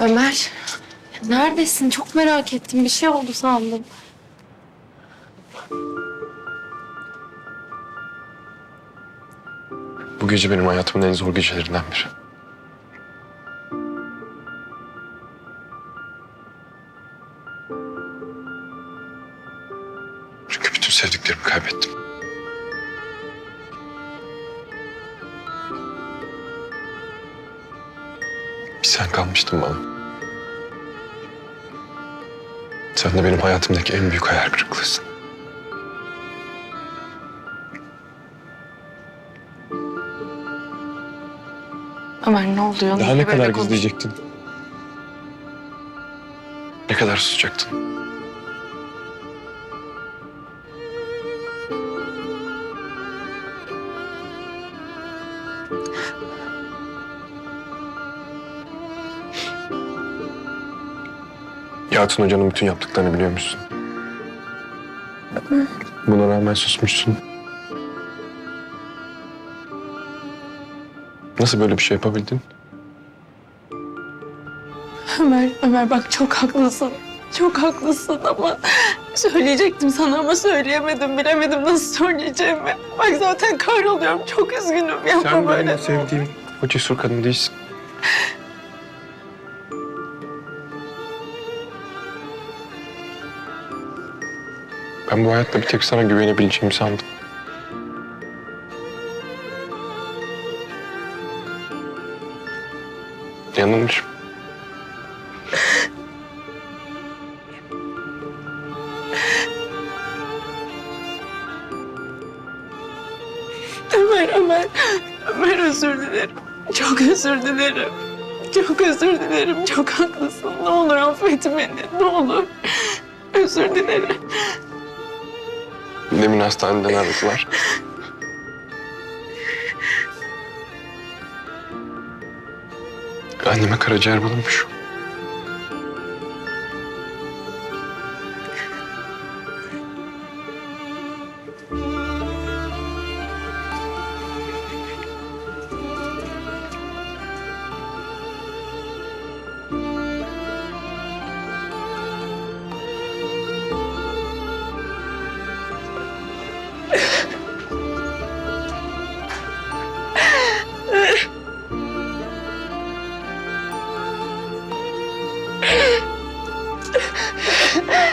Ömer, neredesin? Çok merak ettim. Bir şey oldu sandım. Bu gece benim hayatımın en zor gecelerinden biri. Çünkü bütün sevdiklerimi kaybettim. Bir sen kalmıştın bana. Sen de benim hayatımdaki en büyük hayal kırıklığısın. Ömer ne oluyor? Daha Niye ne böyle kadar konuş- gizleyecektin? Ne kadar susacaktın? Yalçın Hoca'nın bütün yaptıklarını biliyor musun? Buna rağmen susmuşsun. Nasıl böyle bir şey yapabildin? Ömer, Ömer bak çok haklısın. Çok haklısın ama söyleyecektim sana ama söyleyemedim. Bilemedim nasıl söyleyeceğimi. Bak zaten kahroluyorum. Çok üzgünüm. Yapma Sen böyle. benim sevdiğim o cesur kadın değilsin. Ben bu hayatta bir tek sana güvenebileceğimi sandım. Yanılmışım. Ömer, Ömer. Ömer özür dilerim. Çok özür dilerim. Çok özür dilerim. Çok haklısın. Ne olur affet beni. Ne olur. Özür dilerim. Demin hastaneden aradılar. Anneme karaciğer bulunmuş. Ha ha ha!